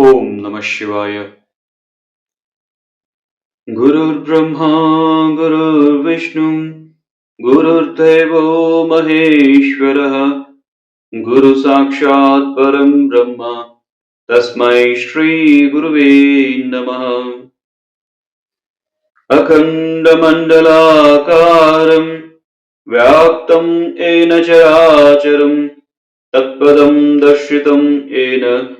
ॐ नमः शिवाय। गुरुर्ब्रह्मा गुरुर्विष्णु गुरुर्दैवो महेश्वरः गुरुसाक्षात् परं ब्रह्म तस्मै श्रीगुरुवे नमः। अखण्डमण्डलाकारम् व्याप्तम् येन चराचरम् तत्पदम् दर्शितम् येन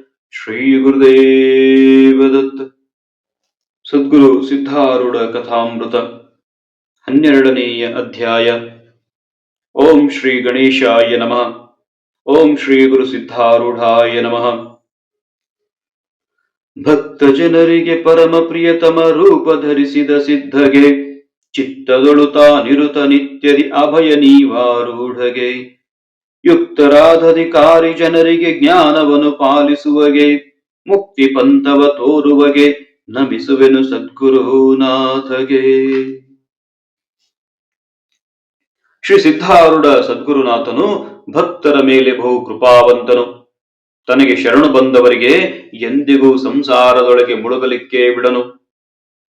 ಶ್ರೀ ಗುರುದೇವ ದತ್ತ ಸದ್ಗುರು ಸಿದ್ಧಾರೂಢ ಕಥಾಮೃತ, ಹನ್ನೆರಡನೆಯ ಅಧ್ಯಾಯ. ಓಂ ಶ್ರೀ ಗಣೇಶಾಯ ನಮಃ. ಓಂ ಶ್ರೀ ಗುರು ಸಿದ್ಧಾರೂಢಾಯ ನಮಃ. ಭಕ್ತ ಜನರಿಗೆ ಪರಮ ಪ್ರಿಯತಮ ರೂಪ ಧರಿಸಿದ ಸಿದ್ಧಗೆ, ಚಿತ್ತದೊಳು ತಾನಿರುತ ನಿತ್ಯದಿ ಅಭಯ ನೀವಾರೂಢಗೆ. ಯುಕ್ತರಾಧಧಿಕಾರಿ ಜನರಿಗೆ ಜ್ಞಾನವನ್ನು ಪಾಲಿಸುವಗೆ, ಮುಕ್ತಿ ಪಂಥವ ತೋರುವಗೆ, ನಮಿಸುವೆನು ಸದ್ಗುರುನಾಥಗೆ. ಶ್ರೀ ಸಿದ್ಧಾರೂಢ ಸದ್ಗುರುನಾಥನು ಭಕ್ತರ ಮೇಲೆ ಬಹು ಕೃಪಾವಂತನು ತನಗೆ ಶರಣು ಬಂದವರಿಗೆ ಎಂದಿಗೂ ಸಂಸಾರದೊಳಗೆ ಮುಳುಗಲಿಕ್ಕೆ ಬಿಡನು.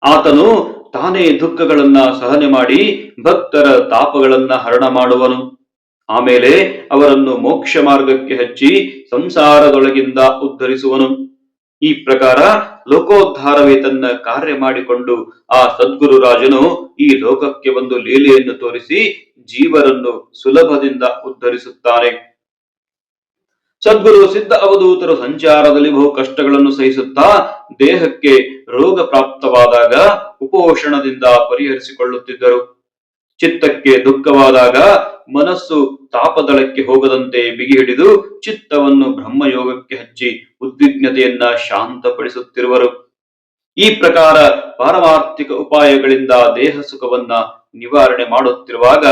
ಆತನು ತಾನೇ ದುಃಖಗಳನ್ನ ಸಹನೆ ಮಾಡಿ ಭಕ್ತರ ತಾಪಗಳನ್ನ ಹರಣ ಮಾಡುವನು. ಆಮೇಲೆ ಅವರನ್ನು ಮೋಕ್ಷ ಮಾರ್ಗಕ್ಕೆ ಹಚ್ಚಿ ಸಂಸಾರದೊಳಗಿಂದ ಉದ್ಧರಿಸುವನು. ಈ ಪ್ರಕಾರ ಲೋಕೋದ್ಧಾರವೇ ತನ್ನ ಕಾರ್ಯ ಮಾಡಿಕೊಂಡು ಆ ಸದ್ಗುರು ರಾಜನು ಈ ಲೋಕಕ್ಕೆ ಒಂದು ಲೀಲೆಯನ್ನು ತೋರಿಸಿ ಜೀವರನ್ನು ಸುಲಭದಿಂದ ಉದ್ಧರಿಸುತ್ತಾನೆ. ಸದ್ಗುರು ಸಿದ್ಧ ಅವಧೂತರು ಸಂಚಾರದಲ್ಲಿ ಬಹು ಕಷ್ಟಗಳನ್ನು ಸಹಿಸುತ್ತಾ ದೇಹಕ್ಕೆ ರೋಗ ಪ್ರಾಪ್ತವಾದಾಗ ಉಪೋಷಣದಿಂದ ಪರಿಹರಿಸಿಕೊಳ್ಳುತ್ತಿದ್ದರು. ಚಿತ್ತಕ್ಕೆ ದುಃಖವಾದಾಗ ಮನಸ್ಸು ತಾಪದಳಕ್ಕೆ ಹೋಗದಂತೆ ಬಿಗಿ ಹಿಡಿದು ಚಿತ್ತವನ್ನು ಬ್ರಹ್ಮಯೋಗಕ್ಕೆ ಹಚ್ಚಿ ಉದ್ವಿಗ್ನತೆಯನ್ನ ಶಾಂತಪಡಿಸುತ್ತಿರುವರು. ಈ ಪ್ರಕಾರ ಪಾರಮಾರ್ಥಿಕ ಉಪಾಯಗಳಿಂದ ದೇಹ ಸುಖವನ್ನ ನಿವಾರಣೆ ಮಾಡುತ್ತಿರುವಾಗ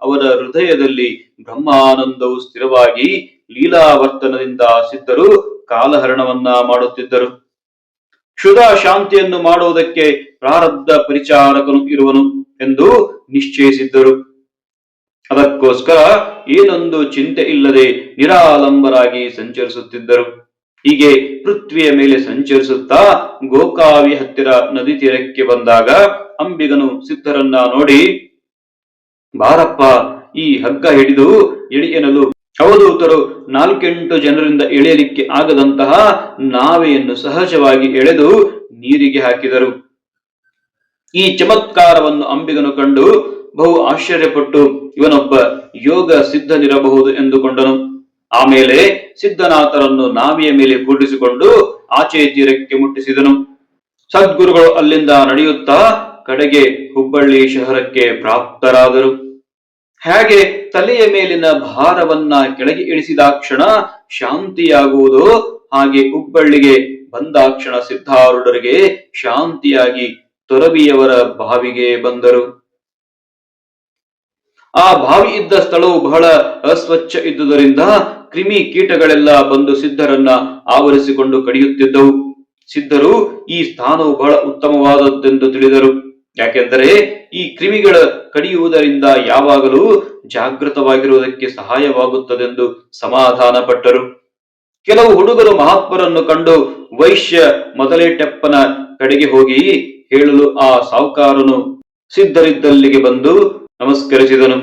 ಅವರ ಹೃದಯದಲ್ಲಿ ಬ್ರಹ್ಮಾನಂದವು ಸ್ಥಿರವಾಗಿ ಲೀಲಾವರ್ತನದಿಂದ ಸಿದ್ಧರು ಕಾಲಹರಣವನ್ನ ಮಾಡುತ್ತಿದ್ದರು. ಕ್ಷುದ ಶಾಂತಿಯನ್ನು ಮಾಡುವುದಕ್ಕೆ ಪ್ರಾರಬ್ಧ ಪರಿಚಾರಕನು ಇರುವನು ಎಂದು ನಿಶ್ಚಯಿಸಿದ್ದರು. ಅದಕ್ಕೋಸ್ಕರ ಏನೊಂದು ಚಿಂತೆ ಇಲ್ಲದೆ ನಿರಾಲಂಬರಾಗಿ ಸಂಚರಿಸುತ್ತಿದ್ದರು. ಹೀಗೆ ಪೃಥ್ವಿಯ ಮೇಲೆ ಸಂಚರಿಸುತ್ತಾ ಗೋಕಾವಿ ಹತ್ತಿರ ನದಿ ತೀರಕ್ಕೆ ಬಂದಾಗ ಅಂಬಿಗನು ಸಿದ್ಧರನ್ನ ನೋಡಿ, ಬಾರಪ್ಪ, ಈ ಹಗ್ಗ ಹಿಡಿದು ಎಳಿ ಅವಧೂತರು ನಾಲ್ಕೆಂಟು ಜನರಿಂದ ಎಳೆಯಲಿಕ್ಕೆ ಆಗದಂತಹ ನಾವೆಯನ್ನು ಸಹಜವಾಗಿ ಎಳೆದು ನೀರಿಗೆ ಹಾಕಿದರು. ಈ ಚಮತ್ಕಾರವನ್ನು ಅಂಬಿಗನು ಕಂಡು ಬಹು ಆಶ್ಚರ್ಯಪಟ್ಟು ಇವನೊಬ್ಬ ಯೋಗ ಸಿದ್ಧನಿರಬಹುದು ಎಂದುಕೊಂಡನು. ಆಮೇಲೆ ಸಿದ್ಧನಾಥರನ್ನು ನಾವಿಯ ಮೇಲೆ ಕೂಡಿಸಿಕೊಂಡು ಆಚೆ ತೀರಕ್ಕೆ ಮುಟ್ಟಿಸಿದನು. ಸದ್ಗುರುಗಳು ಅಲ್ಲಿಂದ ನಡೆಯುತ್ತಾ ಕಡೆಗೆ ಹುಬ್ಬಳ್ಳಿ ಶಹರಕ್ಕೆ ಪ್ರಾಪ್ತರಾದರು. ಹೇಗೆ ತಲೆಯ ಮೇಲಿನ ಭಾರವನ್ನ ಕೆಳಗೆ ಇಳಿಸಿದಾಕ್ಷಣ ಶಾಂತಿಯಾಗುವುದು ಹಾಗೆ ಹುಬ್ಬಳ್ಳಿಗೆ ಬಂದಾಕ್ಷಣ ಸಿದ್ಧಾರೂಢರಿಗೆ ಶಾಂತಿಯಾಗಿ ತೊರವಿಯವರ ಬಾವಿಗೆ ಬಂದರು. ಆ ಬಾವಿ ಇದ್ದ ಸ್ಥಳವು ಬಹಳ ಅಸ್ವಚ್ಛ ಇದ್ದುದರಿಂದ ಕ್ರಿಮಿ ಕೀಟಗಳೆಲ್ಲ ಬಂದು ಸಿದ್ಧರನ್ನ ಆವರಿಸಿಕೊಂಡು ಕಡಿಯುತ್ತಿದ್ದವು. ಸಿದ್ಧರು ಈ ಸ್ಥಾನವು ಬಹಳ ಉತ್ತಮವಾದದ್ದೆಂದು ತಿಳಿದರು. ಯಾಕೆಂದರೆ ಈ ಕ್ರಿಮಿಗಳ ಕಡಿಯುವುದರಿಂದ ಯಾವಾಗಲೂ ಜಾಗೃತವಾಗಿರುವುದಕ್ಕೆ ಸಹಾಯವಾಗುತ್ತದೆಂದು ಸಮಾಧಾನ ಪಟ್ಟರು ಕೆಲವು ಹುಡುಗರು ಮಹಾತ್ಮರನ್ನು ಕಂಡು ವೈಶ್ಯ ಮೊದಲೇಟೆಪ್ಪನ ಕಡೆಗೆ ಹೋಗಿ ಹೇಳಲು ಆ ಸಾಹುಕಾರನು ಸಿದ್ಧರಿದ್ದಲ್ಲಿಗೆ ಬಂದು ನಮಸ್ಕರಿಸಿದನು.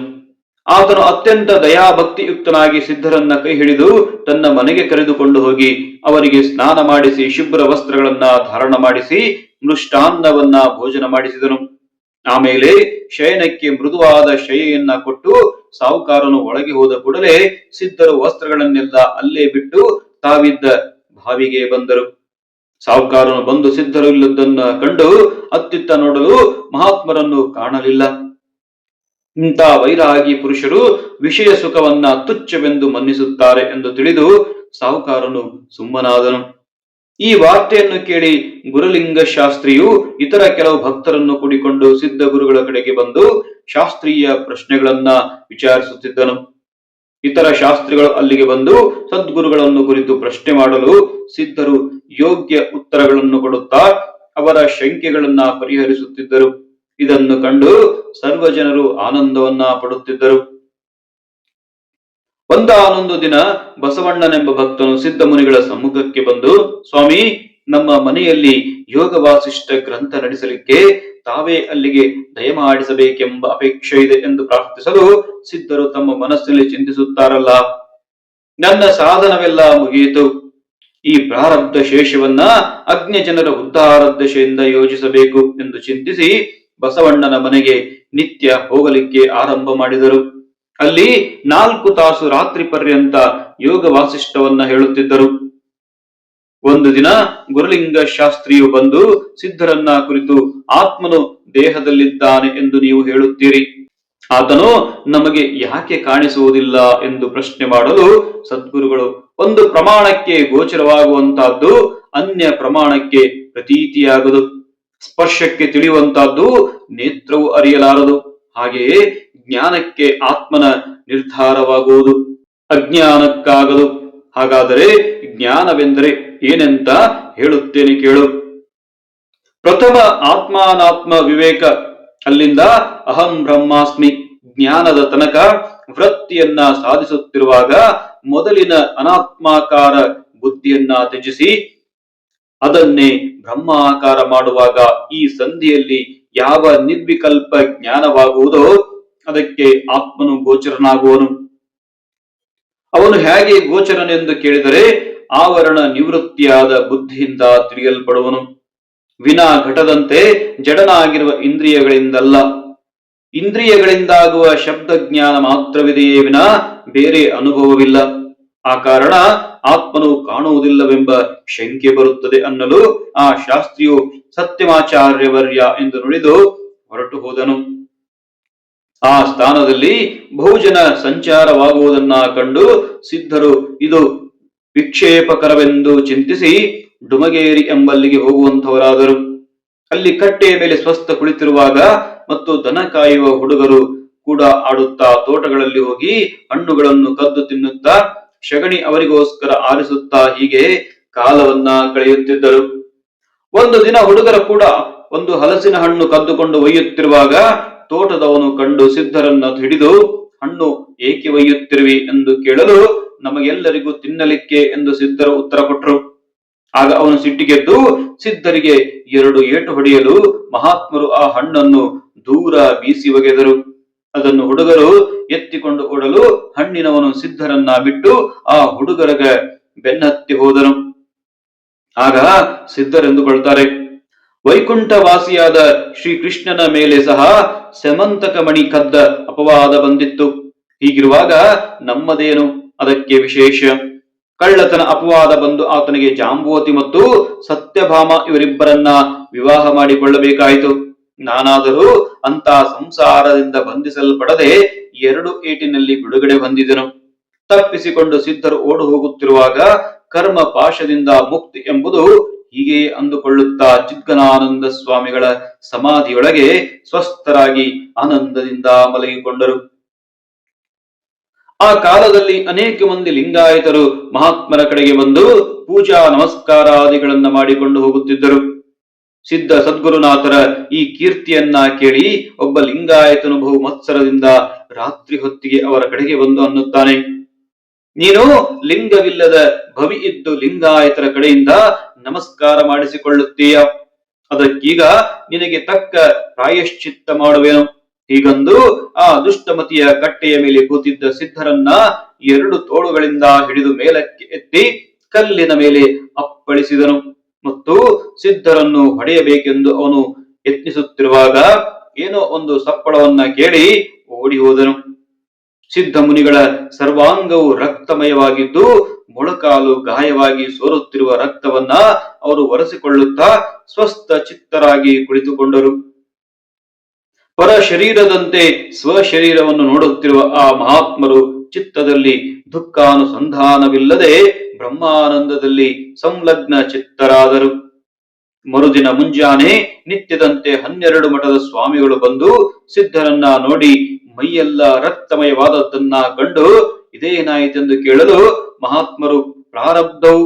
ಆತನು ಅತ್ಯಂತ ದಯಾಭಕ್ತಿಯುಕ್ತನಾಗಿ ಸಿದ್ಧರನ್ನ ಕೈ ಹಿಡಿದು ತನ್ನ ಮನೆಗೆ ಕರೆದುಕೊಂಡು ಹೋಗಿ ಅವರಿಗೆ ಸ್ನಾನ ಮಾಡಿಸಿ ಶುಭ್ರ ವಸ್ತ್ರಗಳನ್ನ ಧಾರಣ ಮಾಡಿಸಿ ಮೃಷ್ಟಾನ್ನವನ್ನ ಭೋಜನ ಮಾಡಿಸಿದನು. ಆಮೇಲೆ ಶಯನಕ್ಕೆ ಮೃದುವಾದ ಶಯೆಯನ್ನ ಕೊಟ್ಟು ಸಾಹುಕಾರನು ಒಳಗೆ ಹೋದ ಕೂಡಲೇ ಸಿದ್ಧರು ವಸ್ತ್ರಗಳನ್ನೆಲ್ಲ ಅಲ್ಲೇ ಬಿಟ್ಟು ತಾವಿದ್ದ ಬಾವಿಗೆ ಬಂದರು. ಸಾಹುಕಾರನು ಬಂದು ಸಿದ್ಧರು ಇಲ್ಲದನ್ನ ಕಂಡು ಅತ್ತಿತ್ತ ನೋಡಲು ಮಹಾತ್ಮರನ್ನು ಕಾಣಲಿಲ್ಲ. ಇಂಥ ವೈರಾಗಿ ಪುರುಷರು ವಿಷಯ ಸುಖವನ್ನ ತುಚ್ಛವೆಂದು ಮನ್ನಿಸುತ್ತಾರೆ ಎಂದು ತಿಳಿದು ಸಾಹುಕಾರನು ಸುಮ್ಮನಾದನು. ಈ ವಾರ್ತೆಯನ್ನು ಕೇಳಿ ಗುರುಲಿಂಗ ಶಾಸ್ತ್ರಿಯು ಇತರ ಕೆಲವು ಭಕ್ತರನ್ನು ಕೂಡಿಕೊಂಡು ಸಿದ್ಧ ಗುರುಗಳ ಕಡೆಗೆ ಬಂದು ಶಾಸ್ತ್ರೀಯ ಪ್ರಶ್ನೆಗಳನ್ನ ವಿಚಾರಿಸುತ್ತಿದ್ದನು. ಇತರ ಶಾಸ್ತ್ರಿಗಳು ಅಲ್ಲಿಗೆ ಬಂದು ಸದ್ಗುರುಗಳನ್ನು ಕುರಿತು ಪ್ರಶ್ನೆ ಮಾಡಲು ಸಿದ್ಧರು ಯೋಗ್ಯ ಉತ್ತರಗಳನ್ನು ಕೊಡುತ್ತಾ ಅವರ ಶಂಕೆಗಳನ್ನ ಪರಿಹರಿಸುತ್ತಿದ್ದರು. ಇದನ್ನು ಕಂಡು ಸರ್ವ ಜನರು ಆನಂದವನ್ನ ಪಡುತ್ತಿದ್ದರು. ಒಂದಾನೊಂದು ದಿನ ಬಸವಣ್ಣನೆಂಬ ಭಕ್ತನು ಸಿದ್ಧ ಮುನಿಗಳ ಸಮ್ಮುಖಕ್ಕೆ ಬಂದು, ಸ್ವಾಮಿ, ನಮ್ಮ ಮನೆಯಲ್ಲಿ ಯೋಗ ವಾಸಿಷ್ಠ ಗ್ರಂಥ ನಡೆಸಲಿಕ್ಕೆ ತಾವೇ ಅಲ್ಲಿಗೆ ದಯಮಾಡಿಸಬೇಕೆಂಬ ಅಪೇಕ್ಷೆ ಇದೆ ಎಂದು ಪ್ರಾರ್ಥಿಸಲು ಸಿದ್ಧರು ತಮ್ಮ ಮನಸ್ಸಿನಲ್ಲಿ ಚಿಂತಿಸುತ್ತಾರಲ್ಲ. ನನ್ನ ಸಾಧನವೆಲ್ಲ ಮುಗಿಯಿತು. ಈ ಪ್ರಾರಬ್ಧ ಶೇಷವನ್ನ ಅಗ್ನಿ ಜನರ ಉದ್ಧಾರ ದಶೆಯಿಂದ ಯೋಜಿಸಬೇಕು ಎಂದು ಚಿಂತಿಸಿ ಬಸವಣ್ಣನ ಮನೆಗೆ ನಿತ್ಯ ಹೋಗಲಿಕ್ಕೆ ಆರಂಭ ಮಾಡಿದರು. ಅಲ್ಲಿ ನಾಲ್ಕು ತಾಸು ರಾತ್ರಿ ಪರ್ಯಂತ ಯೋಗ ವಾಸಿಷ್ಠವನ್ನ ಹೇಳುತ್ತಿದ್ದರು. ಒಂದು ದಿನ ಗುರುಲಿಂಗ ಶಾಸ್ತ್ರಿಯು ಬಂದು ಸಿದ್ಧರನ್ನ ಕುರಿತು ಆತ್ಮನು ದೇಹದಲ್ಲಿದ್ದಾನೆ ಎಂದು ನೀವು ಹೇಳುತ್ತೀರಿ. ಆತನು ನಮಗೆ ಯಾಕೆ ಕಾಣಿಸುವುದಿಲ್ಲ ಎಂದು ಪ್ರಶ್ನೆ ಮಾಡಲು ಸದ್ಗುರುಗಳು ಒಂದು ಪ್ರಮಾಣಕ್ಕೆ ಗೋಚರವಾಗುವಂತಹದ್ದು ಅನ್ಯ ಪ್ರಮಾಣಕ್ಕೆ ಪ್ರತೀತಿಯಾಗದು. ಸ್ಪರ್ಶಕ್ಕೆ ತಿಳಿಯುವಂತಹದ್ದು ನೇತ್ರವು ಅರಿಯಲಾರದು. ಹಾಗೆಯೇ ಜ್ಞಾನಕ್ಕೆ ಆತ್ಮನ ನಿರ್ಧಾರವಾಗುವುದು, ಅಜ್ಞಾನಕ್ಕಾಗದು. ಹಾಗಾದರೆ ಜ್ಞಾನವೆಂದರೆ ಏನೆಂತ ಹೇಳುತ್ತೇನೆ ಕೇಳು. ಪ್ರಥಮ ಆತ್ಮಾನಾತ್ಮ ವಿವೇಕ, ಅಲ್ಲಿಂದ ಅಹಂ ಬ್ರಹ್ಮಾಸ್ಮಿ, ಜ್ಞಾನದ ತನಕ ವೃತ್ತಿಯನ್ನ ಸಾಧಿಸುತ್ತಿರುವಾಗ ಮೊದಲಿನ ಅನಾತ್ಮಾಕಾರ ಬುದ್ಧಿಯನ್ನ ತ್ಯಜಿಸಿ ಅದನ್ನೇ ಬ್ರಹ್ಮಾಕಾರ ಮಾಡುವಾಗ ಈ ಸಂಧಿಯಲ್ಲಿ ಯಾವ ನಿರ್ವಿಕಲ್ಪ ಜ್ಞಾನವಾಗುವುದೋ ಅದಕ್ಕೆ ಆತ್ಮನು ಗೋಚರನಾಗುವನು. ಅವನು ಹೇಗೆ ಗೋಚರನೆಂದು ಕೇಳಿದರೆ ಆವರಣ ನಿವೃತ್ತಿಯಾದ ಬುದ್ಧಿಯಿಂದ ತಿಳಿಯಲ್ಪಡುವನು. ವಿನಾ ಘಟದಂತೆ ಜಡನಾಗಿರುವ ಇಂದ್ರಿಯಗಳಿಂದಲ್ಲ. ಇಂದ್ರಿಯಗಳಿಂದಾಗುವ ಶಬ್ದ ಜ್ಞಾನ ಮಾತ್ರವಿದೆಯೇ ವಿನಾ ಬೇರೆ ಅನುಭವವಿಲ್ಲ. ಆ ಕಾರಣ ಆತ್ಮನು ಕಾಣುವುದಿಲ್ಲವೆಂಬ ಶಂಕೆ ಬರುತ್ತದೆ ಅನ್ನಲು ಆ ಶಾಸ್ತ್ರಿಯು ಸತ್ಯಮಾಚಾರ್ಯವರ್ಯ ಎಂದು ನುಡಿದು ಹೊರಟು ಹೋದನು. ಆ ಸ್ಥಾನದಲ್ಲಿ ಬಹುಜನ ಸಂಚಾರವಾಗುವುದನ್ನ ಕಂಡು ಸಿದ್ಧರು, ಇದು ವಿಕ್ಷೇಪಕರವೆಂದು ಚಿಂತಿಸಿ ಡುಮಗೇರಿ ಎಂಬಲ್ಲಿಗೆ ಹೋಗುವಂತವರಾದರು ಅಲ್ಲಿ ಕಟ್ಟೆಯ ಮೇಲೆ ಸ್ವಸ್ಥ ಕುಳಿತಿರುವಾಗ ಮತ್ತು ದನ ಕಾಯುವ ಹುಡುಗರು ಕೂಡ ಆಡುತ್ತಾ ತೋಟಗಳಲ್ಲಿ ಹೋಗಿ ಹಣ್ಣುಗಳನ್ನು ಕದ್ದು ತಿನ್ನುತ್ತಾ ಶಗಣಿ ಅವರಿಗೋಸ್ಕರ ಆರಿಸುತ್ತಾ ಹೀಗೆ ಕಾಲವನ್ನ ಕಳೆಯುತ್ತಿದ್ದರು. ಒಂದು ದಿನ ಹುಡುಗರ ಕೂಡ ಒಂದು ಹಲಸಿನ ಹಣ್ಣು ಕದ್ದುಕೊಂಡು ಒಯ್ಯುತ್ತಿರುವಾಗ ತೋಟದವನು ಕಂಡು ಸಿದ್ಧರನ್ನ ಹಿಡಿದು, ಹಣ್ಣು ಏಕೆ ಒಯ್ಯುತ್ತಿರುವಿ? ಎಂದು ಕೇಳಲು ನಮಗೆಲ್ಲರಿಗೂ ತಿನ್ನಲಿಕ್ಕೆ ಎಂದು ಸಿದ್ಧರು ಉತ್ತರ ಕೊಟ್ಟರು ಆಗ ಅವನು ಸಿಟ್ಟಿಗೆದ್ದು ಸಿದ್ಧರಿಗೆ ಎರಡು ಏಟು ಹೊಡೆಯಲು ಮಹಾತ್ಮರು ಆ ಹಣ್ಣನ್ನು ದೂರ ಬೀಸಿ ಒಗೆದರು. ಅದನ್ನು ಹುಡುಗರು ಎತ್ತಿಕೊಂಡು ಓಡಲು ಹಣ್ಣಿನವನು ಸಿದ್ಧರನ್ನ ಬಿಟ್ಟು ಆ ಹುಡುಗರಗ ಬೆನ್ನತ್ತಿ ಹೋದನು. ಆಗ ಸಿದ್ಧರೆಂದುಕೊಳ್ತಾರೆ ವೈಕುಂಠ ವಾಸಿಯಾದ ಶ್ರೀಕೃಷ್ಣನ ಮೇಲೆ ಸಹ ಸೆಮಂತಕ ಮಣಿ ಕದ್ದ ಅಪವಾದ ಬಂದಿತ್ತು. ಹೀಗಿರುವಾಗ ನಮ್ಮದೇನು? ಅದಕ್ಕೆ ವಿಶೇಷ. ಕಳ್ಳತನ ಅಪವಾದ ಬಂದು ಆತನಿಗೆ ಜಾಂಬುವತಿ ಮತ್ತು ಸತ್ಯಭಾಮ ಇವರಿಬ್ಬರನ್ನ ವಿವಾಹ ಮಾಡಿಕೊಳ್ಳಬೇಕಾಯಿತು. ನಾನಾದರೂ ಅಂತ ಸಂಸಾರದಿಂದ ಬಂಧಿಸಲ್ಪಡದೆ ಎರಡು ಏಟಿನಲ್ಲಿ ಬಿಡುಗಡೆ ಹೊಂದಿದನು ತಪ್ಪಿಸಿಕೊಂಡು ಸಿದ್ಧರು ಓಡು ಹೋಗುತ್ತಿರುವಾಗ ಕರ್ಮ ಪಾಶದಿಂದ ಮುಕ್ತಿ ಎಂಬುದು ಹೀಗೆ ಅಂದುಕೊಳ್ಳುತ್ತಾ ಚಿದ್ಗನಾನಂದ ಸ್ವಾಮಿಗಳ ಸಮಾಧಿಯೊಳಗೆ ಸ್ವಸ್ಥರಾಗಿ ಆನಂದದಿಂದ ಮಲಗಿಕೊಂಡರು. ಆ ಕಾಲದಲ್ಲಿ ಅನೇಕ ಮಂದಿ ಲಿಂಗಾಯತರು ಮಹಾತ್ಮರ ಕಡೆಗೆ ಬಂದು ಪೂಜಾ ನಮಸ್ಕಾರಾದಿಗಳನ್ನು ಮಾಡಿಕೊಂಡು ಹೋಗುತ್ತಿದ್ದರು. ಸಿದ್ಧ ಸದ್ಗುರುನಾಥರ ಈ ಕೀರ್ತಿಯನ್ನ ಕೇಳಿ ಒಬ್ಬ ಲಿಂಗಾಯತನು ಬಹು ಮತ್ಸರದಿಂದ ರಾತ್ರಿ ಹೊತ್ತಿಗೆ ಅವರ ಕಡೆಗೆ ಬಂದು ಅನ್ನುತ್ತಾನೆ. ನೀನು ಲಿಂಗವಿಲ್ಲದ ಭವಿ ಇದ್ದು ಲಿಂಗಾಯತರ ಕಡೆಯಿಂದ ನಮಸ್ಕಾರ ಮಾಡಿಸಿಕೊಳ್ಳುತ್ತೀಯ. ಅದಕ್ಕೀಗ ನಿನಗೆ ತಕ್ಕ ಪ್ರಾಯಶ್ಚಿತ್ತ ಮಾಡುವೆನು. ಹೀಗಂದು ಆ ದುಷ್ಟಮತಿಯ ಕಟ್ಟೆಯ ಮೇಲೆ ಕೂತಿದ್ದ ಸಿದ್ಧರನ್ನ ಎರಡು ತೋಳುಗಳಿಂದ ಹಿಡಿದು ಮೇಲಕ್ಕೆ ಎತ್ತಿ ಕಲ್ಲಿನ ಮೇಲೆ ಅಪ್ಪಳಿಸಿದನು. ಮತ್ತು ಸಿದ್ಧರನ್ನು ಹೊಡೆಯಬೇಕೆಂದು ಅವನು ಯತ್ನಿಸುತ್ತಿರುವಾಗ ಏನೋ ಒಂದು ಸಪ್ಪಳವನ್ನ ಕೇಳಿ ಓಡಿ ಹೋದನು. ಸಿದ್ಧ ಮುನಿಗಳ ಸರ್ವಾಂಗವು ರಕ್ತಮಯವಾಗಿದ್ದು ಮೊಳಕಾಲು ಗಾಯವಾಗಿ ಸೋರುತ್ತಿರುವ ರಕ್ತವನ್ನ ಅವರು ಒರೆಸಿಕೊಳ್ಳುತ್ತಾ ಸ್ವಸ್ಥ ಚಿತ್ತರಾಗಿ ಕುಳಿತುಕೊಂಡರು. ಪರ ಶರೀರದಂತೆ ಸ್ವಶರೀರವನ್ನು ನೋಡುತ್ತಿರುವ ಆ ಮಹಾತ್ಮರು ಚಿತ್ತದಲ್ಲಿ ದುಃಖಾನುಸಂಧಾನವಿಲ್ಲದೆ ಬ್ರಹ್ಮಾನಂದದಲ್ಲಿ ಸಂಲಗ್ನ ಚಿತ್ತರಾದರು. ಮರುದಿನ ಮುಂಜಾನೆ ನಿತ್ಯದಂತೆ ಹನ್ನೆರಡು ಮಠದ ಸ್ವಾಮಿಗಳು ಬಂದು ಸಿದ್ಧರನ್ನ ನೋಡಿ ಮೈಯೆಲ್ಲ ರಕ್ತಮಯವಾದದ್ದನ್ನ ಕಂಡು ಇದೇನಾಯಿತೆಂದು ಕೇಳಲು ಮಹಾತ್ಮರು ಪ್ರಾರಬ್ಧವು.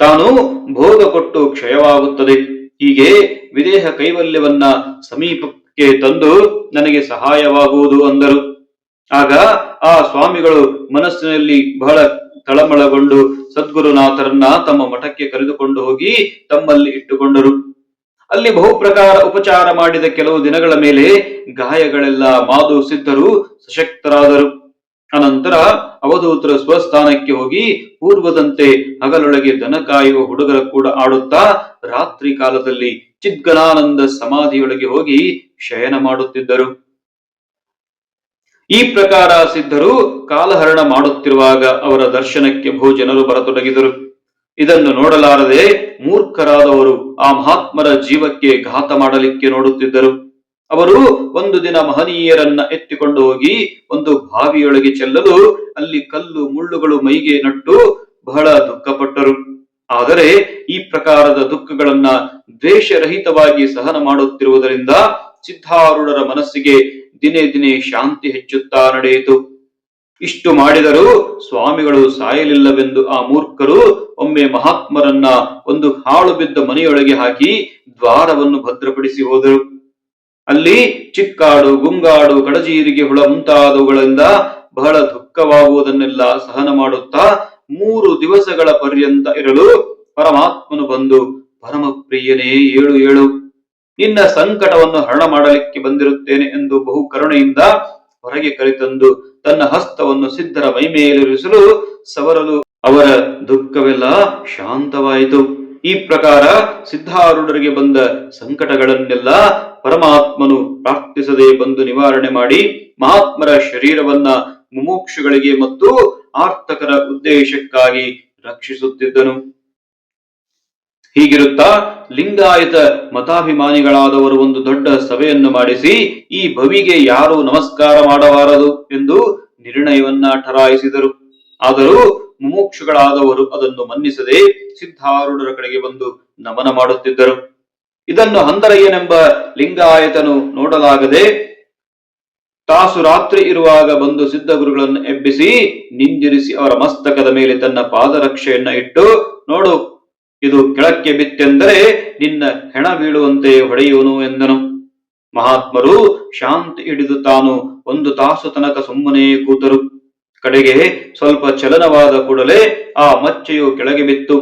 ತಾನು ಭೋಗ ಕೊಟ್ಟು ಕ್ಷಯವಾಗುತ್ತದೆ. ಹೀಗೆ ವಿದೇಹ ಕೈವಲ್ಯವನ್ನ ಸಮೀಪಕ್ಕೆ ತಂದು ನನಗೆ ಸಹಾಯವಾಗುವುದು ಅಂದರು. ಆಗ ಆ ಸ್ವಾಮಿಗಳು ಮನಸ್ಸಿನಲ್ಲಿ ಬಹಳ ತಳಮಳಗೊಂಡು ಸದ್ಗುರುನಾಥರನ್ನ ತಮ್ಮ ಮಠಕ್ಕೆ ಕರೆದುಕೊಂಡು ಹೋಗಿ ತಮ್ಮಲ್ಲಿ ಇಟ್ಟುಕೊಂಡರು. ಅಲ್ಲಿ ಬಹುಪ್ರಕಾರ ಉಪಚಾರ ಮಾಡಿದ ಕೆಲವು ದಿನಗಳ ಮೇಲೆ ಗಾಯಗಳೆಲ್ಲ ಮಾದು ಸಿದ್ಧರು ಸಶಕ್ತರಾದರು. ಅನಂತರ ಅವಧೂತರ ಸ್ವಸ್ಥಾನಕ್ಕೆ ಹೋಗಿ ಪೂರ್ವದಂತೆ ಹಗಲೊಳಗೆ ದನ ಕಾಯುವ ಹುಡುಗರ ಕೂಡ ಆಡುತ್ತಾ ರಾತ್ರಿ ಕಾಲದಲ್ಲಿ ಚಿದ್ಗಲಾನಂದ ಸಮಾಧಿಯೊಳಗೆ ಹೋಗಿ ಶಯನ ಮಾಡುತ್ತಿದ್ದರು. ಈ ಪ್ರಕಾರ ಸಿದ್ಧರು ಕಾಲಹರಣ ಮಾಡುತ್ತಿರುವಾಗ ಅವರ ದರ್ಶನಕ್ಕೆ ಬಹು ಜನರು ಬರತೊಡಗಿದರು. ಇದನ್ನು ನೋಡಲಾರದೆ ಮೂರ್ಖರಾದವರು ಆ ಮಹಾತ್ಮರ ಜೀವಕ್ಕೆ ಘಾತ ಮಾಡಲಿಕ್ಕೆ ನೋಡುತ್ತಿದ್ದರು. ಅವರು ಒಂದು ದಿನ ಮಹನೀಯರನ್ನ ಎತ್ತಿಕೊಂಡು ಹೋಗಿ ಒಂದು ಬಾವಿಯೊಳಗೆ ಚೆಲ್ಲಲು ಅಲ್ಲಿ ಕಲ್ಲು ಮುಳ್ಳುಗಳು ಮೈಗೆ ನಟ್ಟು ಬಹಳ ದುಃಖಪಟ್ಟರು. ಆದರೆ ಈ ಪ್ರಕಾರದ ದುಃಖಗಳನ್ನ ದ್ವೇಷರಹಿತವಾಗಿ ಸಹನ ಮಾಡುತ್ತಿರುವುದರಿಂದ ಸಿದ್ಧಾರೂಢರ ಮನಸ್ಸಿಗೆ ದಿನೇ ದಿನೇ ಶಾಂತಿ ಹೆಚ್ಚುತ್ತಾ ನಡೆಯಿತು. ಇಷ್ಟು ಮಾಡಿದರೂ ಸ್ವಾಮಿಗಳು ಸಾಯಲಿಲ್ಲವೆಂದು ಆ ಮೂರ್ಖರು ಒಮ್ಮೆ ಮಹಾತ್ಮರನ್ನ ಒಂದು ಹಾಳು ಬಿದ್ದ ಮನೆಯೊಳಗೆ ಹಾಕಿ ದ್ವಾರವನ್ನು ಭದ್ರಪಡಿಸಿ ಹೋದರು. ಅಲ್ಲಿ ಚಿಕ್ಕಾಡು, ಗುಂಗಾಡು, ಕಡಜೀರಿಗೆ ಹುಳ ಮುಂತಾದವುಗಳಿಂದ ಬಹಳ ದುಃಖವಾಗುವುದನ್ನೆಲ್ಲ ಸಹನ ಮಾಡುತ್ತಾ ಮೂರು ದಿವಸಗಳ ಪರ್ಯಂತ ಇರಲು ಪರಮಾತ್ಮನು ಬಂದು, ಪರಮಪ್ರಿಯನೇ, ಏಳು ಏಳು ನಿನ್ನ ಸಂಕಟವನ್ನು ಹರಣ ಮಾಡಲಿಕ್ಕೆ ಬಂದಿರುತ್ತೇನೆ ಎಂದು ಬಹು ಕರುಣೆಯಿಂದ ಹೊರಗೆ ಕರೆತಂದು ತನ್ನ ಹಸ್ತವನ್ನು ಸಿದ್ಧರ ಮೈಮೇಲಿರಿಸಲು ಸವರಲು ಅವರ ದುಃಖವೆಲ್ಲ ಶಾಂತವಾಯಿತು. ಈ ಪ್ರಕಾರ ಸಿದ್ಧಾರೂಢರಿಗೆ ಬಂದ ಸಂಕಟಗಳನ್ನೆಲ್ಲ ಪರಮಾತ್ಮನು ಪ್ರಾರ್ಥಿಸದೆ ಬಂದು ನಿವಾರಣೆ ಮಾಡಿ ಮಹಾತ್ಮರ ಶರೀರವನ್ನ ಮುಮೋಕ್ಷಗಳಿಗೆ ಮತ್ತು ಆರ್ತಕರ ಉದ್ದೇಶಕ್ಕಾಗಿ ರಕ್ಷಿಸುತ್ತಿದ್ದನು. ಹೀಗಿರುತ್ತಾ ಲಿಂಗಾಯತ ಮತಾಭಿಮಾನಿಗಳಾದವರು ಒಂದು ದೊಡ್ಡ ಸಭೆಯನ್ನು ಮಾಡಿಸಿ, ಈ ಭವಿಗೆ ಯಾರು ನಮಸ್ಕಾರ ಮಾಡಬಾರದು ಎಂದು ನಿರ್ಣಯವನ್ನ ಠರಾಯಿಸಿದರು. ಆದರೂ ಮುಮುಕ್ಷುಗಳಾದವರು ಅದನ್ನು ಮನ್ನಿಸದೆ ಸಿದ್ಧಾರೂಢರ ಕಡೆಗೆ ಬಂದು ನಮನ ಮಾಡುತ್ತಿದ್ದರು. ಇದನ್ನು ಹಂದರಯ್ಯನೆಂಬ ಲಿಂಗಾಯತನು ನೋಡಲಾಗದೆ, ತಾಸು ರಾತ್ರಿ ಇರುವಾಗ ಬಂದು ಸಿದ್ಧಗುರುಗಳನ್ನು ಎಬ್ಬಿಸಿ ನಿಂದಿರಿಸಿ ಅವರ ಮಸ್ತಕದ ಮೇಲೆ ತನ್ನ ಪಾದರಕ್ಷೆಯನ್ನ ಇಟ್ಟು, ನೋಡು ಇದು ಕೆಳಕ್ಕೆ ಬಿತ್ತೆಂದರೆ ನಿನ್ನ ಹೆಣ ಬೀಳುವಂತೆ ಹೊಡೆಯುವನು ಎಂದನು. ಮಹಾತ್ಮರು ಶಾಂತಿ ಹಿಡಿದು ತಾನು ಒಂದು ತಾಸು ತನಕ ಸುಮ್ಮನೆ ಕೂತರು. ಕಡೆಗೆ ಸ್ವಲ್ಪ ಚಲನವಾದ ಕೂಡಲೇ ಆ ಮಚ್ಚೆಯು ಕೆಳಗೆ ಬಿತ್ತು.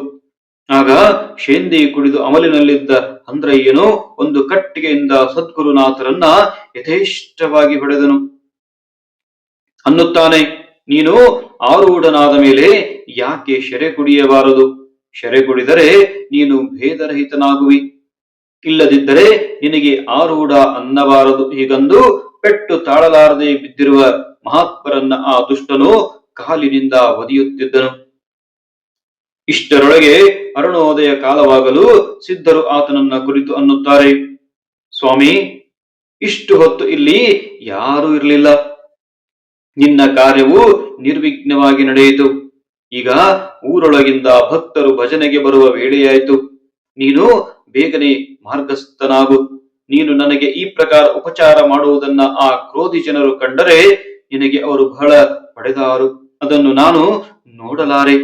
ಆಗ ಶೇಂದಿ ಕುಡಿದು ಅಮಲಿನಲ್ಲಿದ್ದ ಅಂದ್ರಯ್ಯನು ಒಂದು ಕಟ್ಟಿಗೆಯಿಂದ ಸದ್ಗುರುನಾಥರನ್ನ ಯಥೇಷ್ಟವಾಗಿ ಹೊಡೆದನು. ಅನ್ನುತ್ತಾನೆ, ನೀನು ಆರೂಢನಾದ ಮೇಲೆ ಯಾಕೆ ಶೆರೆ ಕುಡಿಯಬಾರದು? ಶೆರೆ ಕುಡಿದರೆ ನೀನು ಭೇದರಹಿತನಾಗುವಿ. ಇಲ್ಲದಿದ್ದರೆ ನಿನಗೆ ಆರೂಢ ಅನ್ನಬಾರದು. ಹೀಗಂದು ಪೆಟ್ಟು ತಾಳಲಾರದೆ ಬಿದ್ದಿರುವ ಮಹಾತ್ಮರನ್ನ ಆ ದುಷ್ಟನು ಕಾಲಿನಿಂದ ಒದಿಯುತ್ತಿದ್ದನು. ಇಷ್ಟರೊಳಗೆ ಅರುಣೋದಯ ಕಾಲವಾಗಲು ಸಿದ್ಧರು ಆತನನ್ನ ಕುರಿತು ಅನ್ನುತ್ತಾರೆ. ಸ್ವಾಮಿ, ಇಷ್ಟು ಹೊತ್ತು ಇಲ್ಲಿ ಯಾರೂ ಇರಲಿಲ್ಲ. ನಿನ್ನ ಕಾರ್ಯವು ನಿರ್ವಿಘ್ನವಾಗಿ ನಡೆಯಿತು. ಈಗ ಊರೊಳಗಿಂದ ಭಕ್ತರು ಭಜನೆಗೆ ಬರುವ ವೇಳೆಯಾಯಿತು. ನೀನು ಬೇಗನೆ ಮಾರ್ಗಸ್ಥನಾಗು. ನೀನು ನನಗೆ ಈ ಪ್ರಕಾರ ಉಪಚಾರ ಮಾಡುವುದನ್ನ ಆ ಕ್ರೋಧಿ ಜನರು ಕಂಡರೆ ನಿನಗೆ ಅವರು ಬಹಳ ಪಡೆದಾರು. ಅದನ್ನು ನಾನು ನೋಡಲಾರೆ.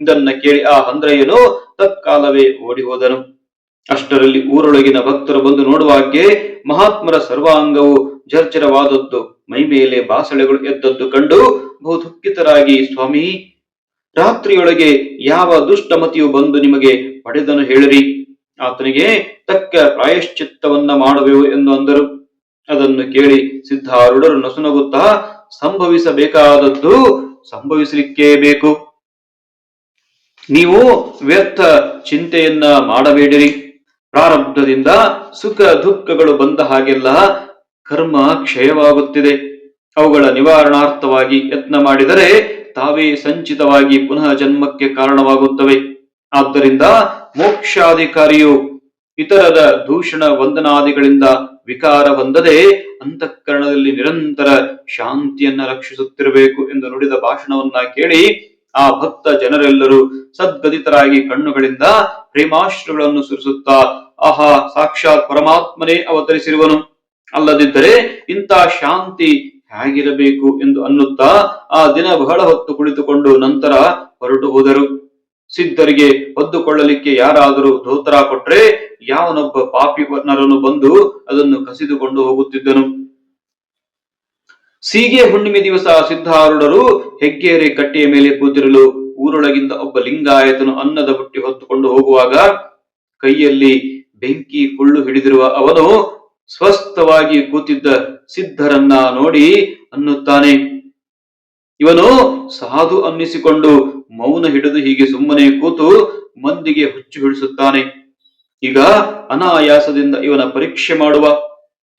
ಇದನ್ನ ಕೇಳಿ ಆ ಹಂದ್ರಯ್ಯನು ತತ್ಕಾಲವೇ ಓಡಿ ಹೋದನು ಅಷ್ಟರಲ್ಲಿ ಊರೊಳಗಿನ ಭಕ್ತರು ಬಂದು ನೋಡುವಾಗೆ ಮಹಾತ್ಮರ ಸರ್ವಾಂಗವು ಜರ್ಜರವಾದದ್ದು. ಮೈ ಮೇಲೆ ಬಾಸಳೆಗಳು ಎದ್ದದ್ದು ಕಂಡು ಬಹು ದುಃಖಿತರಾಗಿ ಸ್ವಾಮಿ ರಾತ್ರಿಯೊಳಗೆ ಯಾವ ದುಷ್ಟಮತಿಯು ಬಂದು ನಿಮಗೆ ಪಡೆದನು ಹೇಳಿರಿ. ಆತನಿಗೆ, ತಕ್ಕ ಪ್ರಾಯಶ್ಚಿತ್ತವನ್ನ ಮಾಡುವೆವು ಎಂದು ಅಂದರು. ಅದನ್ನು ಕೇಳಿ ಸಿದ್ಧಾರೂಢರು ನಸುನಗುತ್ತಾ ಸಂಭವಿಸಬೇಕಾದದ್ದು ಸಂಭವಿಸಲಿಕ್ಕೇ ಬೇಕು. ನೀವು ವ್ಯರ್ಥ ಚಿಂತೆಯನ್ನ ಮಾಡಬೇಡಿರಿ. ಪ್ರಾರಬ್ಧದಿಂದ ಸುಖ ದುಃಖಗಳು ಬಂದ ಹಾಗೆಲ್ಲ ಕರ್ಮ ಕ್ಷಯವಾಗುತ್ತಿದೆ. ಅವುಗಳ ನಿವಾರಣಾರ್ಥವಾಗಿ ಯತ್ನ ಮಾಡಿದರೆ ತಾವೇ ಸಂಚಿತವಾಗಿ ಪುನಃ ಜನ್ಮಕ್ಕೆ ಕಾರಣವಾಗುತ್ತವೆ. ಆದ್ದರಿಂದ ಮೋಕ್ಷಾಧಿಕಾರಿಯು ಇತರದ ದೂಷಣ ವಂದನಾದಿಗಳಿಂದ ವಿಕಾರ ಹೊಂದದೆ ಅಂತಃಕರಣದಲ್ಲಿ ನಿರಂತರ ಶಾಂತಿಯನ್ನ ರಕ್ಷಿಸುತ್ತಿರಬೇಕು ಎಂದು ನುಡಿದ ಭಾಷಣವನ್ನ ಕೇಳಿ ಆ ಭಕ್ತ ಜನರೆಲ್ಲರೂ ಸದ್ಗದಿತರಾಗಿ ಕಣ್ಣುಗಳಿಂದ ಪ್ರೇಮಾಶ್ರಗಳನ್ನು ಸುರಿಸುತ್ತಾ, ಆಹಾ, ಸಾಕ್ಷಾತ್ ಪರಮಾತ್ಮನೇ ಅವತರಿಸಿರುವನು. ಅಲ್ಲದಿದ್ದರೆ ಇಂಥ ಶಾಂತಿ ಹೇಗಿರಬೇಕು ಎಂದು ಅನ್ನುತ್ತಾ ಆ ದಿನ ಬಹಳ ಹೊತ್ತು ಕುಳಿತುಕೊಂಡು ನಂತರ ಹೊರಟು ಹೋದರು. ಸಿದ್ಧರಿಗೆ ಹೊದ್ದುಕೊಳ್ಳಲಿಕ್ಕೆ ಯಾರಾದರೂ ಧೋತರ ಕೊಟ್ರೆ ಯಾವನೊಬ್ಬ ಪಾಪಿ ನರನು ಬಂದು ಅದನ್ನು ಕಸಿದುಕೊಂಡು ಹೋಗುತ್ತಿದ್ದನು. ಸೀಗೆ ಹುಣ್ಣಿಮೆ ದಿವಸ ಸಿದ್ಧಾರೂಢರು ಹೆಗ್ಗೇರಿ ಕಟ್ಟೆಯ ಮೇಲೆ ಕೂತಿರಲು ಊರೊಳಗಿಂದ ಒಬ್ಬ ಲಿಂಗಾಯತನು ಅನ್ನದ ಬುಟ್ಟಿ ಹೊತ್ತುಕೊಂಡು ಹೋಗುವಾಗ ಕೈಯಲ್ಲಿ ಬೆಂಕಿ ಕುಳ್ಳು ಹಿಡಿದಿರುವ ಅವನು ಸ್ವಸ್ಥವಾಗಿ ಕೂತಿದ್ದ ಸಿದ್ಧರನ್ನ ನೋಡಿ ಅನ್ನುತ್ತಾನೆ. ಇವನು ಸಾಧು ಅನ್ನಿಸಿಕೊಂಡು ಮೌನ ಹಿಡಿದು ಹೀಗೆ ಸುಮ್ಮನೆ ಕೂತು ಮಂದಿಗೆ ಹುಚ್ಚು ಹಿಡಿಸುತ್ತಾನೆ. ಈಗ ಅನಾಯಾಸದಿಂದ ಇವನ ಪರೀಕ್ಷೆ ಮಾಡುವ.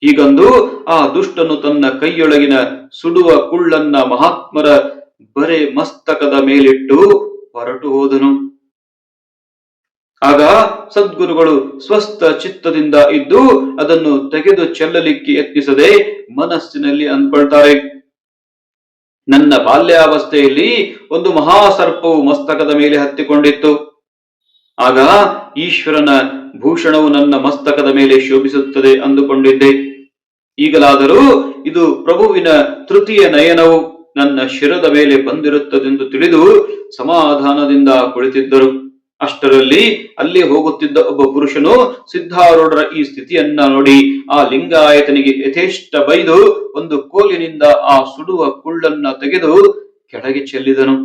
ಹೀಗಂದು ಆ ದುಷ್ಟನು ತನ್ನ ಕೈಯೊಳಗಿನ ಸುಡುವ ಕುಳ್ಳನ್ನ ಮಹಾತ್ಮರ ಬರೆ ಮಸ್ತಕದ ಮೇಲಿಟ್ಟು ಹೊರಟು ಹೋದನು. ಆಗ ಸದ್ಗುರುಗಳು ಸ್ವಸ್ಥ ಚಿತ್ತದಿಂದ ಇದ್ದು ಅದನ್ನು ತೆಗೆದು ಚೆಲ್ಲಲಿಕ್ಕೆ ಯತ್ನಿಸದೆ ಮನಸ್ಸಿನಲ್ಲಿ ಅಂದ್ಕೊಳ್ತಾರೆ. ನನ್ನ ಬಾಲ್ಯಾವಸ್ಥೆಯಲ್ಲಿ ಒಂದು ಮಹಾಸರ್ಪವು ಮಸ್ತಕದ ಮೇಲೆ ಹತ್ತಿಕೊಂಡಿತ್ತು. ಆಗ ಈಶ್ವರನ ಭೂಷಣವು ನನ್ನ ಮಸ್ತಕದ ಮೇಲೆ ಶೋಭಿಸುತ್ತದೆ ಅಂದುಕೊಂಡಿದ್ದೆ. ಈಗಲಾದರೂ ಇದು ಪ್ರಭುವಿನ ತೃತೀಯ ನಯನವು ನನ್ನ ಶಿರದ ಮೇಲೆ ಬಂದಿರುತ್ತದೆಂದು ತಿಳಿದು ಸಮಾಧಾನದಿಂದ ಕುಳಿತಿದ್ದರು. ಅಷ್ಟರಲ್ಲಿ ಅಲ್ಲಿ ಹೋಗುತ್ತಿದ್ದ ಒಬ್ಬ ಪುರುಷನು, ಸಿದ್ಧಾರೂಢರ ಈ ಸ್ಥಿತಿಯನ್ನ ನೋಡಿ, ಆ ಲಿಂಗಾಯತನಿಗೆ ಯಥೇಷ್ಟ ಬೈದು ಒಂದು ಕೋಲಿನಿಂದ ಆ ಸುಡುವ ಕುಳ್ಳನ್ನ ತೆಗೆದು ಕೆಳಗೆ ಚೆಲ್ಲಿದನು.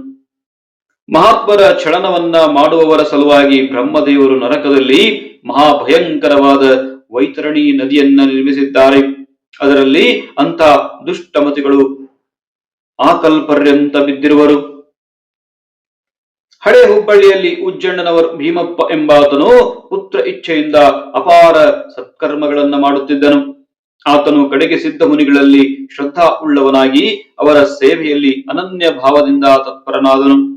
ಮಹಾತ್ಮರ ಚಳನವನ್ನ ಮಾಡುವವರ ಸಲುವಾಗಿ ಬ್ರಹ್ಮದೇವರು ನರಕದಲ್ಲಿ ಮಹಾಭಯಂಕರವಾದ ವೈತರಣಿ ನದಿಯನ್ನ ನಿರ್ಮಿಸಿದ್ದಾರೆ. ಅದರಲ್ಲಿ ಅಂತ ದುಷ್ಟಮತಿಗಳು ಆಕಲ್ಪರ್ಯಂತ ಬಿದ್ದಿರುವರು. ಹಳೆ ಹುಬ್ಬಳ್ಳಿಯಲ್ಲಿ ಉಜ್ಜಣ್ಣನವರು ಭೀಮಪ್ಪ ಎಂಬಾತನು ಪುತ್ರ ಇಚ್ಛೆಯಿಂದ ಅಪಾರ ಸತ್ಕರ್ಮಗಳನ್ನು ಮಾಡುತ್ತಿದ್ದನು. ಆತನು ಕಡೆಗೆ ಸಿದ್ಧ ಮುನಿಗಳಲ್ಲಿ ಶ್ರದ್ಧಾ ಉಳ್ಳವನಾಗಿ ಅವರ ಸೇವೆಯಲ್ಲಿ ಅನನ್ಯ ಭಾವದಿಂದ ತತ್ಪರನಾದನು.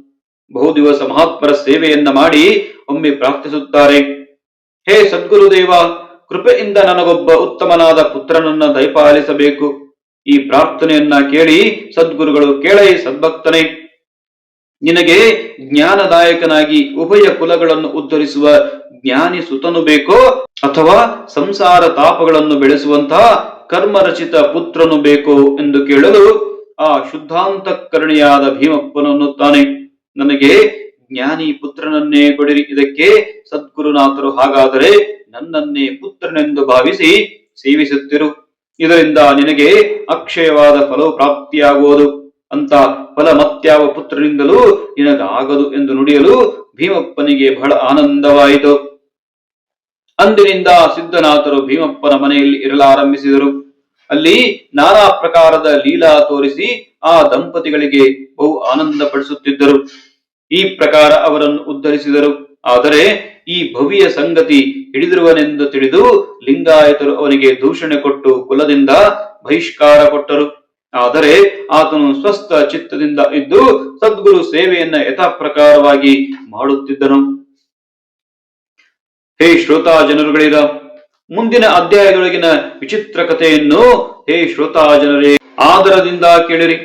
ಬಹುದಿವಸ ಮಹಾತ್ಮರ ಸೇವೆಯನ್ನ ಮಾಡಿ ಒಮ್ಮೆ ಪ್ರಾರ್ಥಿಸುತ್ತಾರೆ. ಹೇ ಸದ್ಗುರುದೇವ, ಕೃಪೆಯಿಂದ ನನಗೊಬ್ಬ ಉತ್ತಮನಾದ ಪುತ್ರನನ್ನ ದಯಪಾಲಿಸಬೇಕು. ಈ ಪ್ರಾರ್ಥನೆಯನ್ನ ಕೇಳಿ ಸದ್ಗುರುಗಳು ಕೇಳೈ ಸದ್ಭಕ್ತನೇ. ನಿನಗೆ ಜ್ಞಾನದಾಯಕನಾಗಿ ಉಭಯ ಕುಲಗಳನ್ನು ಉದ್ಧರಿಸುವ ಜ್ಞಾನಿ ಸುತನು ಬೇಕೋ? ಅಥವಾ ಸಂಸಾರ ತಾಪಗಳನ್ನು ಬೆಳೆಸುವಂತಹ ಕರ್ಮರಚಿತ ಪುತ್ರನು ಬೇಕೋ ಎಂದು ಕೇಳಲು ಆ ಶುದ್ಧಾಂತಕರಣಿಯಾದ ಭೀಮಪ್ಪನನ್ನುತ್ತಾನೆ ನನಗೆ ಜ್ಞಾನಿ ಪುತ್ರನನ್ನೇ ಕೊಡಿರಿ. ಇದಕ್ಕೆ ಸದ್ಗುರುನಾಥರು ಹಾಗಾದರೆ ನನ್ನನ್ನೇ ಪುತ್ರನೆಂದು ಭಾವಿಸಿ ಸೇವಿಸುತ್ತಿರು. ಇದರಿಂದ ನಿನಗೆ ಅಕ್ಷಯವಾದ ಫಲವು ಪ್ರಾಪ್ತಿಯಾಗುವುದು. ಅಂತ ಫಲ ಮತ್ಯಾವ ಪುತ್ರನಿಂದಲೂ ನಿನಗಾಗದು ಎಂದು ನುಡಿಯಲು ಭೀಮಪ್ಪನಿಗೆ ಬಹಳ ಆನಂದವಾಯಿತು. ಅಂದಿನಿಂದ ಸಿದ್ಧನಾಥರು ಭೀಮಪ್ಪನ ಮನೆಯಲ್ಲಿ ಇರಲಾರಂಭಿಸಿದರು. ಅಲ್ಲಿ ನಾನಾ ಪ್ರಕಾರದ ಲೀಲಾ ತೋರಿಸಿ ಆ ದಂಪತಿಗಳಿಗೆ ಬಹು ಆನಂದ ಪಡಿಸುತ್ತಿದ್ದರು ಈ ಪ್ರಕಾರ ಅವರನ್ನು ಉದ್ಧರಿಸಿದರು. ಆದರೆ ಈ ಭವಿಯ ಸಂಗತಿ ಹಿಡಿದಿರುವನೆಂದು ತಿಳಿದು ಲಿಂಗಾಯತರು ಅವನಿಗೆ ದೂಷಣೆ ಕೊಟ್ಟು ಕುಲದಿಂದ ಬಹಿಷ್ಕಾರ ಕೊಟ್ಟರು. ಆದರೆ ಆತನು ಸ್ವಸ್ಥ ಚಿತ್ತದಿಂದ ಇದ್ದು ಸದ್ಗುರು ಸೇವೆಯನ್ನ ಯಥಾಪ್ರಕಾರವಾಗಿ ಮಾಡುತ್ತಿದ್ದನು. ಹೇ ಶ್ರೋತಾ ಜನರುಗಳಿದ ಮುಂದಿನ ಅಧ್ಯಾಯದೊಳಗಿನ ವಿಚಿತ್ರ ಕಥೆಯನ್ನು ಹೇ ಶ್ರೋತಾ ಜನರೇ, ಆದರದಿಂದ ಕೇಳಿರಿ.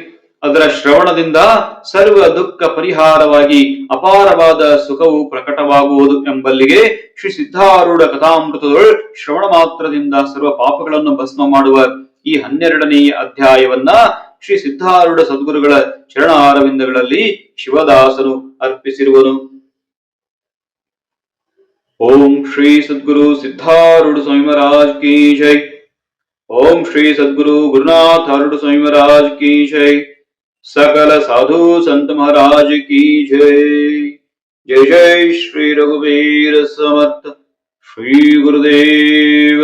ಅದರ ಶ್ರವಣದಿಂದ ಸರ್ವ ದುಃಖ ಪರಿಹಾರವಾಗಿ ಅಪಾರವಾದ ಸುಖವು ಪ್ರಕಟವಾಗುವುದು ಎಂಬಲ್ಲಿಗೆ ಶ್ರೀ ಸಿದ್ಧಾರೂಢ ಕಥಾಮೃತದೊಳ್ ಶ್ರವಣ ಮಾತ್ರದಿಂದ ಸರ್ವ ಪಾಪಗಳನ್ನು ಭಸ್ಮ ಮಾಡುವ ಈ ಹನ್ನೆರಡನೆಯ ಅಧ್ಯಾಯವನ್ನ ಶ್ರೀ ಸಿದ್ಧಾರೂಢ ಸದ್ಗುರುಗಳ ಚರಣಾರವಿಂದಗಳಲ್ಲಿ ಶಿವದಾಸನು ಅರ್ಪಿಸಿರುವನು ಓಂ ಶ್ರೀ ಸದ್ಗುರು ಸಿದ್ಧಾರೂಢ ಸ್ವಾಮಿ ಮಹಾರಾಜ್ ಕಿ ಜೈ ಓಂ ಶ್ರೀ ಸದ್ಗುರು ಗುರುನಾಥ ಹರಡು ಸ್ವಾಮಿ ಮಹಾರಾಜ್ ಕಿ ಜೈ सकल साधु संत महाराज की जय जय जय श्री रघुवीर समर्थ श्री गुरुदेव